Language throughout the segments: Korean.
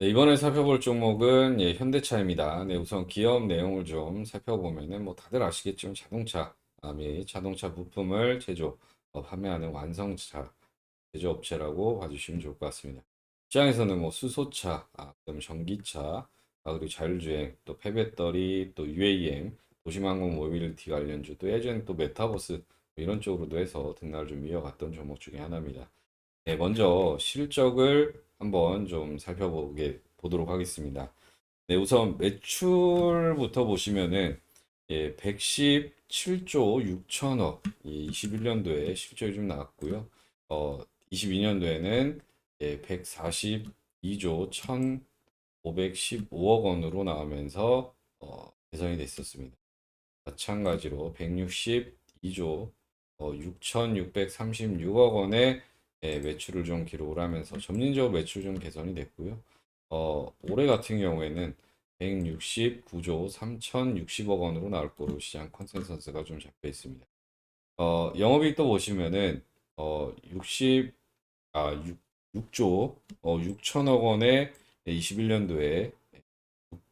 네, 이번에 살펴볼 종목은 예, 현대차입니다. 네, 우선 기업 내용을 좀 살펴보면은 뭐 다들 아시겠지만 자동차 아, 및 자동차 부품을 제조, 어, 판매하는 완성차 제조업체라고 봐주시면 좋을 것 같습니다. 시장에서는 뭐 수소차, 아, 그다음 전기차, 아, 그리고 자율주행, 또 폐배터리, 또 UAM, 도시망공 모빌리티 관련주, 또 예전에 또 메타버스 뭐 이런 쪽으로도 해서 등락을 좀 이어갔던 종목 중에 하나입니다. 네, 먼저 실적을 한번 좀 살펴보게 보도록 하겠습니다. 네, 우선 매출부터 보시면은 예, 117조 6천억, 21년도에 실적이 좀 나왔고요. 어, 22년도에는 예, 142조 1,515억 원으로 나오면서 어, 개선이 됐었습니다. 마찬가지로 162조 어, 6,636억 원의 예, 매출을 좀 기록을 하면서 점진적으로 매출 좀 개선이 됐고요. 어, 올해 같은 경우에는 169조 3,060억 원으로 나올 거로 시장 컨센서스가 좀 잡혀 있습니다. 어, 영업이익 또 보시면은 어, 60, 아, 6, 조 어, 6천억 원에 21년도에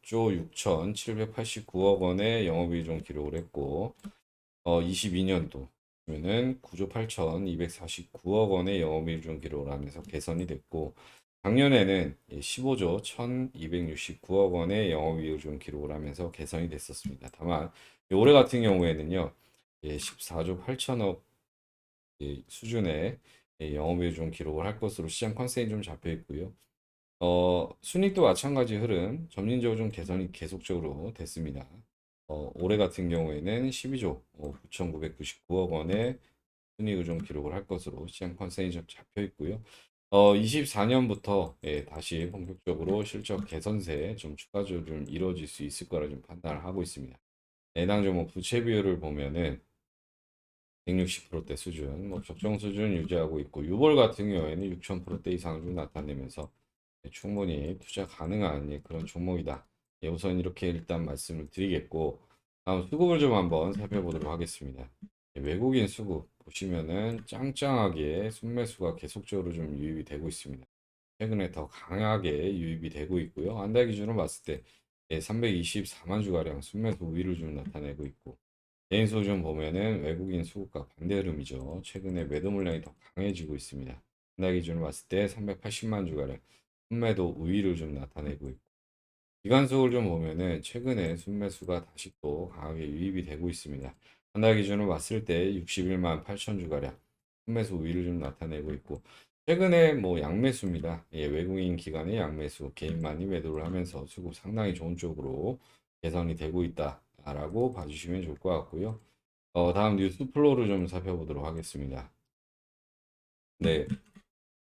6조 6,789억 원의 영업이익 좀 기록을 했고 어, 22년도 보면은 9조 8,249억 원의 영업이익 좀 기록을 하면서 개선이 됐고 작년에는 15조 1,269억 원의 영업이익을 좀 기록을 하면서 개선이 됐었습니다. 다만 올해 같은 경우에는요, 14조 8천억 수준의 영업이익 좀 기록을 할 것으로 시장 컨센이 좀 잡혀 있고요. 어, 순이익도 마찬가지 흐름, 점진적으로 좀 개선이 계속적으로 됐습니다. 어, 올해 같은 경우에는 12조 9,999억 원의 순이익을 좀 기록을 할 것으로 시장 컨센이 좀 잡혀 있고요. 어, 24년부터 예, 다시 본격적으로 실적 개선세 좀 추가적으로 좀 이루어질 수 있을 거라 좀 판단을 하고 있습니다. 해당 종목 부채 비율을 보면은 160%대 수준, 뭐 적정 수준 유지하고 있고 유볼 같은 경우에는 6,000%대 이상을 좀 나타내면서 예, 충분히 투자 가능한 예, 그런 종목이다. 예, 우선 이렇게 일단 말씀을 드리겠고 다음 수급을 좀 한번 살펴보도록 하겠습니다. 예, 외국인 수급 보시면은 짱짱하게 순매수가 계속적으로 좀 유입이 되고 있습니다. 최근에 더 강하게 유입이 되고 있고요. 한 달 기준으로 봤을 때 예, 324만 주가량 순매수 우위를 좀 나타내고 있고 개인 수좀 보면은 외국인 수급과 반대 흐름이죠. 최근에 매도 물량이 더 강해지고 있습니다. 한달 기준으로 봤을 때 380만 주가량 순매도 우위를 좀 나타내고 있고 기관수를 좀 보면은 최근에 순매수가 다시 또 강하게 유입이 되고 있습니다. 한 달 기준으로 봤을 때 61만 8천 주가량 순매수 우위를 좀 나타내고 있고 최근에 뭐 양매수입니다. 예, 외국인 기관의 양매수 개인만이 매도를 하면서 수급 상당히 좋은 쪽으로 개선이 되고 있다라고 봐주시면 좋을 것 같고요. 어, 다음 뉴스 플로우를 좀 살펴보도록 하겠습니다. 네,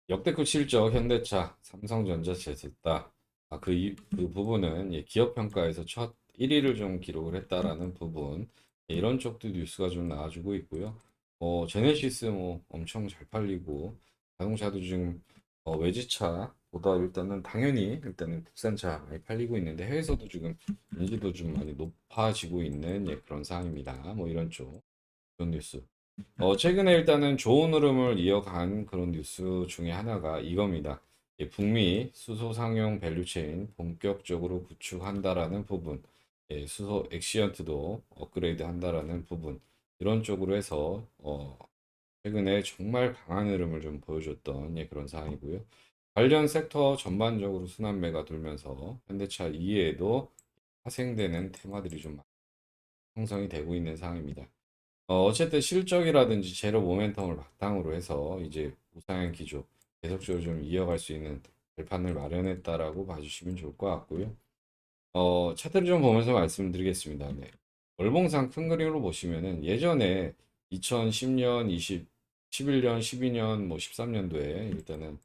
역대급 실적 현대차, 삼성전자 제스다. 아, 그, 이- 그 부분은 예, 기업 평가에서 첫 1위를 좀 기록을 했다라는 부분 예, 이런 쪽도 뉴스가 좀 나와주고 있고요. 어, 제네시스 뭐 엄청 잘 팔리고 자동차도 지금 어, 외제차보다 일단은 당연히 일단은 국산차 많이 팔리고 있는데 해외에서도 지금 인지도 좀 많이 높아지고 있는 예, 그런 상황입니다. 뭐 이런 쪽 그런 뉴스. 어, 최근에 일단은 좋은 흐름을 이어간 그런 뉴스 중에 하나가 이겁니다. 예, 북미 수소 상용 밸류체인 본격적으로 구축한다라는 부분, 예, 수소 엑시언트도 업그레이드 한다라는 부분, 이런 쪽으로 해서 어, 최근에 정말 강한 흐름을 좀 보여줬던 예, 그런 상황이고요. 관련 섹터 전반적으로 순환매가 돌면서 현대차 이외에도 파생되는 테마들이 좀 형성이 되고 있는 상황입니다. 어, 어쨌든 실적이라든지 제로 모멘텀을 바탕으로 해서 이제 우상향 기조 계속적으로 좀 이어갈 수 있는 발판을 마련했다라고 봐주시면 좋을 것 같고요. 어, 차트를 좀 보면서 말씀드리겠습니다. 네. 월봉상 큰 그림으로 보시면은 예전에 2010년, 20, 11년, 12년, 뭐 13년도에 일단은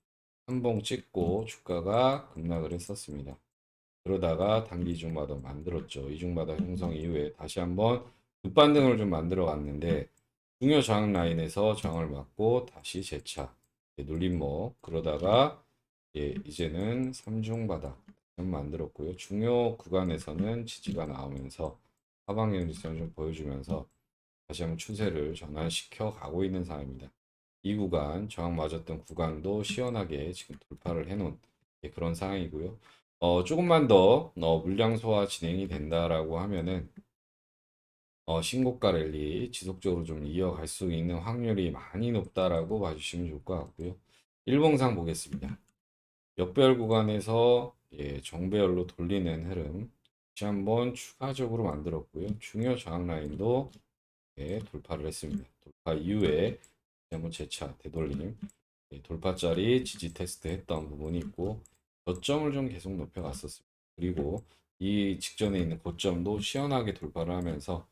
한 봉 찍고 주가가 급락을 했었습니다. 그러다가 단기 이중바닥 만들었죠. 이중바닥 형성 이후에 다시 한번 급반등을 좀 만들어 갔는데 중요 저항 라인에서 저항을 맞고 다시 재차 예, 눌림목 그러다가 예, 이제는 삼중바닥 만들었고요. 중요 구간에서는 지지가 나오면서 하방 연지선을 좀 보여주면서 다시 한번 추세를 전환시켜 가고 있는 상황입니다. 이 구간 저항 맞았던 구간도 시원하게 지금 돌파를 해놓은 예, 그런 상황이고요. 어, 조금만 더 어, 물량 소화 진행이 된다라고 하면은 어, 신고가 랠리 지속적으로 좀 이어갈 수 있는 확률이 많이 높다라고 봐주시면 좋을 것 같고요. 일봉상 보겠습니다. 역별 구간에서 예, 정배열로 돌리는 흐름 다시 한번 추가적으로 만들었고요. 중요 저항 라인도 예, 돌파를 했습니다. 돌파 이후에 한번 재차 되돌림 예, 돌파짜리 지지 테스트 했던 부분이 있고 저점을 좀 계속 높여갔었습니다. 그리고 이 직전에 있는 고점도 시원하게 돌파를 하면서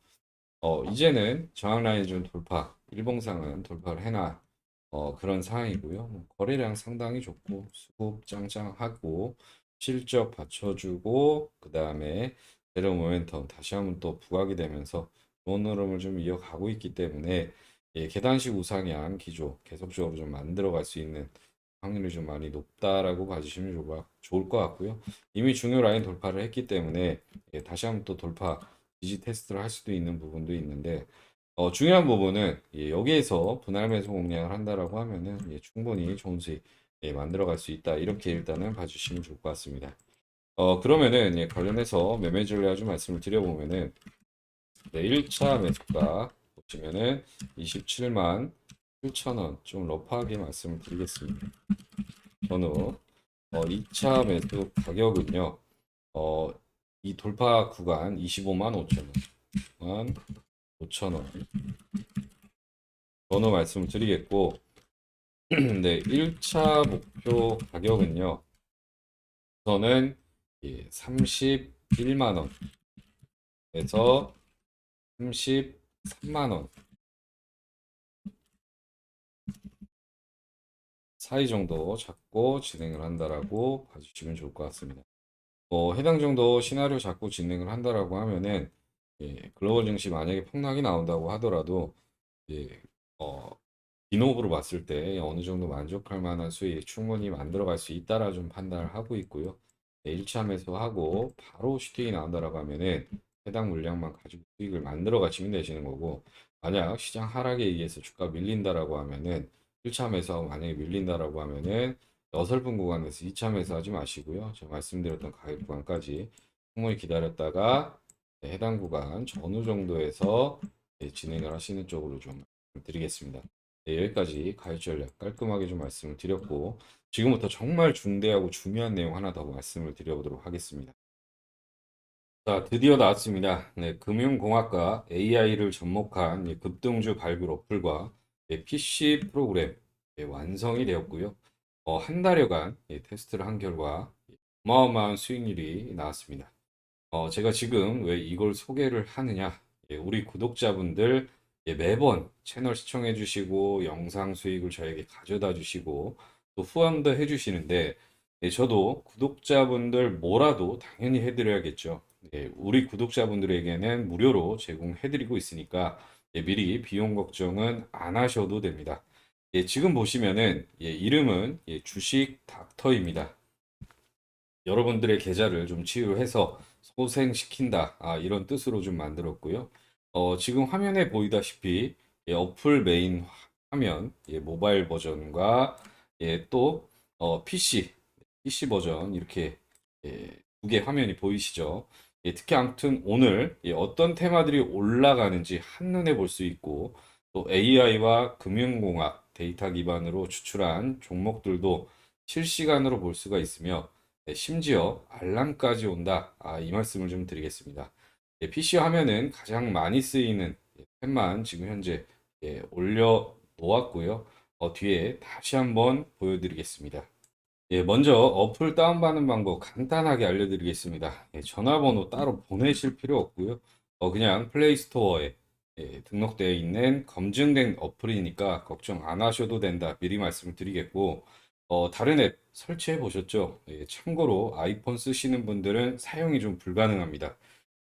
어, 이제는 저항 라인 좀 돌파, 일봉상은 돌파를 해놔 어, 그런 상황이고요. 뭐 거래량 상당히 좋고 수급 짱짱하고 실적 받쳐주고 그 다음에 제로 모멘텀 다시 한번 또 부각이 되면서 좋은 흐름을 좀 이어가고 있기 때문에 예, 계단식 우상향 기조 계속적으로 좀 만들어갈 수 있는 확률이 좀 많이 높다라고 봐주시면 좋을 것 같고요. 이미 중요 라인 돌파를 했기 때문에 예, 다시 한번 또 돌파 지지 테스트를 할 수도 있는 부분도 있는데 어, 중요한 부분은 예, 여기에서 분할 매수 공략을 한다라고 하면은 예, 충분히 좋은 수익 예, 만들어갈 수 있다 이렇게 일단은 봐주시면 좋을 것 같습니다. 어, 그러면은 예, 관련해서 매매 전략 좀 말씀을 드려보면은 네, 1차 매수가 보시면은 27만 7천원 좀 러프하게 말씀을 드리겠습니다. 전후 어, 2차 매수 가격은요. 어, 이 돌파 구간 25만 5천원 5천원 전후 말씀을 드리겠고 네, 1차 목표 가격은요. 우선은 예, 31만 원에서 33만 원 사이 정도 잡고 진행을 한다라고 봐주시면 좋을 것 같습니다. 뭐 해당 정도 시나리오 잡고 진행을 한다라고 하면은 예, 글로벌 증시 만약에 폭락이 나온다고 하더라도 예, 어, 비노브로 봤을 때 어느 정도 만족할 만한 수익 충분히 만들어갈 수 있다라 좀 판단을 하고 있고요. 네, 1차 매수하고 바로 슈팅이 나온다라고 하면은 해당 물량만 가지고 수익을 만들어 가시면 되시는 거고 만약 시장 하락에 의해서 주가 밀린다라고 하면은 1차 매수하고 만약에 밀린다라고 하면은 어설픈 구간에서 2차 매수하지 마시고요. 제가 말씀드렸던 가격 구간까지 충분히 기다렸다가 네, 해당 구간 전후 정도에서 네, 진행을 하시는 쪽으로 좀 드리겠습니다. 네, 여기까지 가입 전략 깔끔하게 좀 말씀을 드렸고 지금부터 정말 중대하고 중요한 내용 하나 더 말씀을 드려보도록 하겠습니다. 자, 드디어 나왔습니다. 네, 금융공학과 AI를 접목한 예, 급등주 발굴 어플과 예, PC 프로그램 예, 완성이 되었고요. 어, 한 달여간 예, 테스트를 한 결과 예, 어마어마한 수익률이 나왔습니다. 어, 제가 지금 왜 이걸 소개를 하느냐? 예, 우리 구독자분들 예, 매번 채널 시청해 주시고 영상 수익을 저에게 가져다 주시고 또 후원도 해 주시는데 예, 저도 구독자분들 뭐라도 당연히 해드려야겠죠. 예, 우리 구독자분들에게는 무료로 제공해 드리고 있으니까 예, 미리 비용 걱정은 안 하셔도 됩니다. 예, 지금 보시면은 예, 이름은 예, 주식 닥터입니다. 여러분들의 계좌를 좀 치유해서 소생시킨다. 아, 이런 뜻으로 좀 만들었고요. 어, 지금 화면에 보이다시피 예, 어플 메인 화면, 예, 모바일 버전과 예, 또 어, PC, PC 버전 이렇게 예, 두 개 화면이 보이시죠? 예, 특히 아무튼 오늘 예, 어떤 테마들이 올라가는지 한눈에 볼 수 있고 또 AI와 금융공학 데이터 기반으로 추출한 종목들도 실시간으로 볼 수가 있으며 네, 심지어 알람까지 온다. 아, 이 말씀을 좀 드리겠습니다. 예, PC 화면은 가장 많이 쓰이는 예, 탭만 지금 현재 예, 올려 놓았고요. 어, 뒤에 다시 한번 보여드리겠습니다. 예, 먼저 어플 다운받는 방법 간단하게 알려드리겠습니다. 예, 전화번호 따로 보내실 필요 없고요. 어, 그냥 플레이스토어에 예, 등록되어 있는 검증된 어플이니까 걱정 안 하셔도 된다. 미리 말씀을 드리겠고, 어, 다른 앱 설치해 보셨죠? 예, 참고로 아이폰 쓰시는 분들은 사용이 좀 불가능합니다.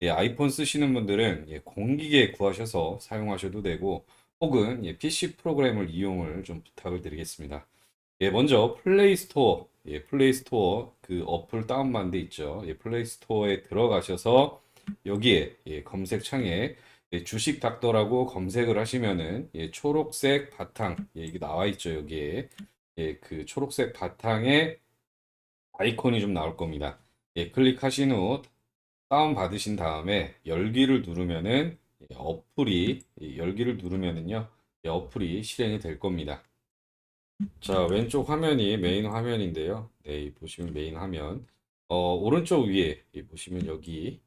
예, 아이폰 쓰시는 분들은 예, 공기계 구하셔서 사용하셔도 되고, 혹은 예, PC 프로그램을 이용을 좀 부탁을 드리겠습니다. 예, 먼저 플레이 스토어, 예, 플레이 스토어 그 어플 다운받은 데 있죠. 예, 플레이 스토어에 들어가셔서 여기에 예, 검색창에 예, 주식 닥터라고 검색을 하시면은 예, 초록색 바탕 예, 이게 나와 있죠 여기에 예, 그 초록색 바탕에 아이콘이 좀 나올 겁니다. 예, 클릭하신 후 다운 받으신 다음에 열기를 누르면은 예, 어플이 예, 열기를 누르면은요 예, 어플이 실행이 될 겁니다. 자 왼쪽 화면이 메인 화면인데요. 네, 이 보시면 메인 화면 어, 오른쪽 위에 이 보시면 여기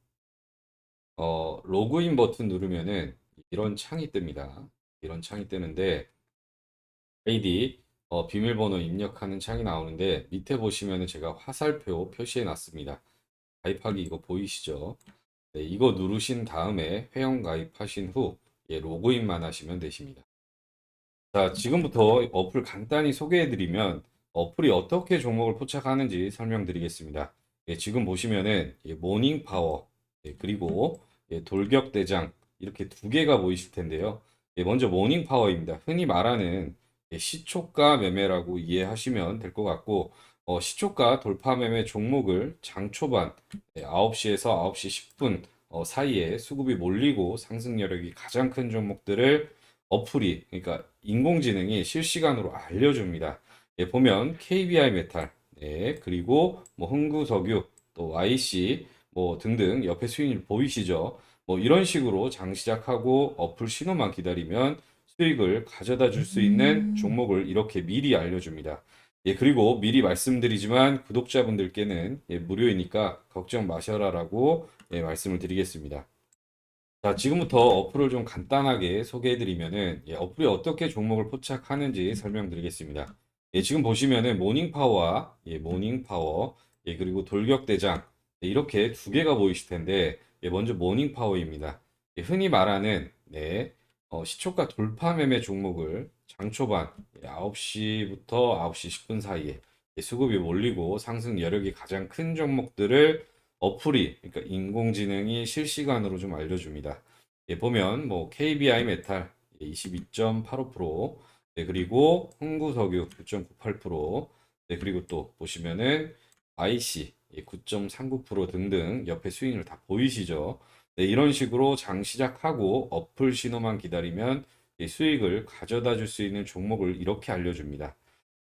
어, 로그인 버튼 누르면은 이런 창이 뜹니다. 이런 창이 뜨는데 아이디 어, 비밀번호 입력하는 창이 나오는데 밑에 보시면은 제가 화살표 표시해 놨습니다. 가입하기 이거 보이시죠? 네, 이거 누르신 다음에 회원 가입하신 후 예, 로그인만 하시면 되십니다. 자, 지금부터 어플 간단히 소개해 드리면 어플이 어떻게 종목을 포착하는지 설명드리겠습니다. 예, 지금 보시면은 예, 모닝 파워 예, 그리고 예, 돌격 대장 이렇게 두 개가 보이실 텐데요. 예, 먼저 모닝 파워입니다. 흔히 말하는 예, 시초가 매매라고 이해하시면 될 것 같고 어, 시초가 돌파 매매 종목을 장 초반 예, 9시에서 9시 10분 어, 사이에 수급이 몰리고 상승 여력이 가장 큰 종목들을 어플이 그러니까 인공지능이 실시간으로 알려줍니다. 예, 보면 KBI 메탈, 네, 그리고 뭐 흥구석유, 또 YC 뭐 등등 옆에 수익률 보이시죠? 뭐 이런 식으로 장 시작하고 어플 신호만 기다리면 수익을 가져다 줄 수 있는 종목을 이렇게 미리 알려줍니다. 예, 그리고 미리 말씀드리지만 구독자분들께는 예, 무료이니까 걱정 마셔라라고 예, 말씀을 드리겠습니다. 자, 지금부터 어플을 좀 간단하게 소개해드리면은 예, 어플이 어떻게 종목을 포착하는지 설명드리겠습니다. 예, 지금 보시면은 모닝파워와 예, 모닝파워 예, 그리고 돌격대장 예, 이렇게 두 개가 보이실 텐데 예, 먼저 모닝 파워입니다. 예, 흔히 말하는 네, 어, 시초가 돌파 매매 종목을 장 초반 9시부터 9시 10분 사이에 예, 수급이 몰리고 상승 여력이 가장 큰 종목들을 어플이 그러니까 인공지능이 실시간으로 좀 알려줍니다. 예, 보면 뭐 KBI 메탈 22.85%, 네, 그리고 흥구석유 9.98%, 네, 그리고 또 보시면은 IC 9.39% 등등 옆에 스윙을 다 보이시죠? 네, 이런 식으로 장 시작하고 어플 신호만 기다리면 이 수익을 가져다 줄 수 있는 종목을 이렇게 알려줍니다.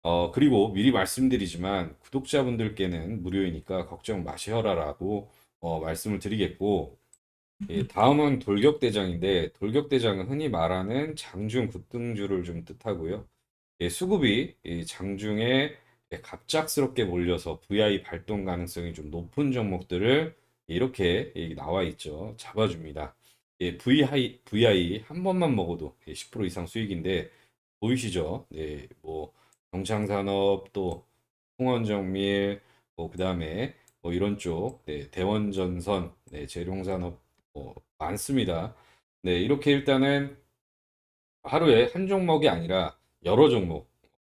어, 그리고 미리 말씀드리지만 구독자분들께는 무료이니까 걱정 마셔라라고 어, 말씀을 드리겠고, 예, 다음은 돌격대장인데, 돌격대장은 흔히 말하는 장중 급등주를 좀 뜻하고요. 예, 수급이 이 장중에 예, 갑작스럽게 몰려서 VI 발동 가능성이 좀 높은 종목들을 이렇게 예, 나와 있죠. 잡아줍니다. 예, VI, VI 한 번만 먹어도 예, 10% 이상 수익인데, 보이시죠? 네, 뭐, 경창산업 또 홍원정밀 뭐 그다음에 뭐 이런 쪽 네, 대원전선 네, 재룡산업 뭐 많습니다. 네, 이렇게 일단은 하루에 한 종목이 아니라 여러 종목.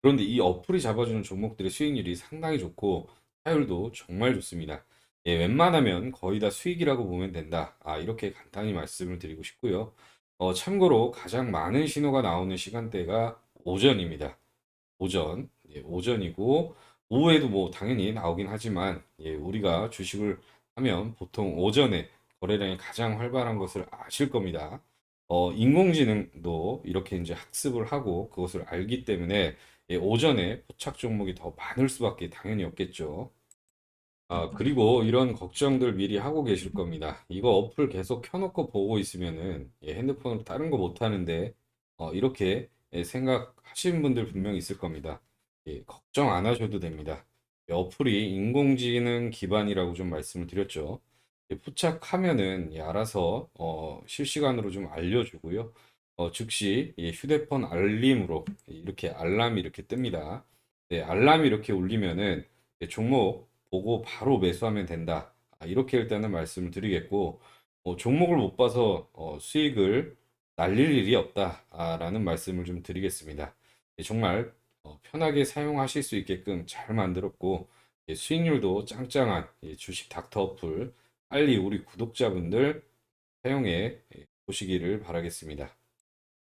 그런데 이 어플이 잡아주는 종목들의 수익률이 상당히 좋고 타율도 정말 좋습니다. 예, 웬만하면 거의 다 수익이라고 보면 된다. 아, 이렇게 간단히 말씀을 드리고 싶고요. 어, 참고로 가장 많은 신호가 나오는 시간대가 오전입니다. 오전, 예, 오전이고 오후에도 뭐 당연히 나오긴 하지만 예, 우리가 주식을 하면 보통 오전에 거래량이 가장 활발한 것을 아실 겁니다. 어, 인공지능도 이렇게 이제 학습을 하고 그것을 알기 때문에 예, 오전에 포착 종목이 더 많을 수밖에 당연히 없겠죠. 아, 그리고 이런 걱정들 미리 하고 계실 겁니다. 이거 어플 계속 켜놓고 보고 있으면은 예, 핸드폰으로 다른 거 못 하는데 어, 이렇게 예, 생각하시는 분들 분명히 있을 겁니다. 예, 걱정 안 하셔도 됩니다. 예, 어플이 인공지능 기반이라고 좀 말씀을 드렸죠. 예, 포착하면은 예, 알아서 어, 실시간으로 좀 알려주고요. 어, 즉시 예, 휴대폰 알림으로 이렇게 알람이 이렇게 뜹니다. 네, 알람이 이렇게 울리면은 예, 종목 보고 바로 매수하면 된다. 아, 이렇게 일단은 말씀을 드리겠고, 어, 종목을 못 봐서 어, 수익을 날릴 일이 없다라는 말씀을 좀 드리겠습니다. 예, 정말 어, 편하게 사용하실 수 있게끔 잘 만들었고, 예, 수익률도 짱짱한 예, 주식 닥터 어플 빨리 우리 구독자분들 사용해 예, 보시기를 바라겠습니다.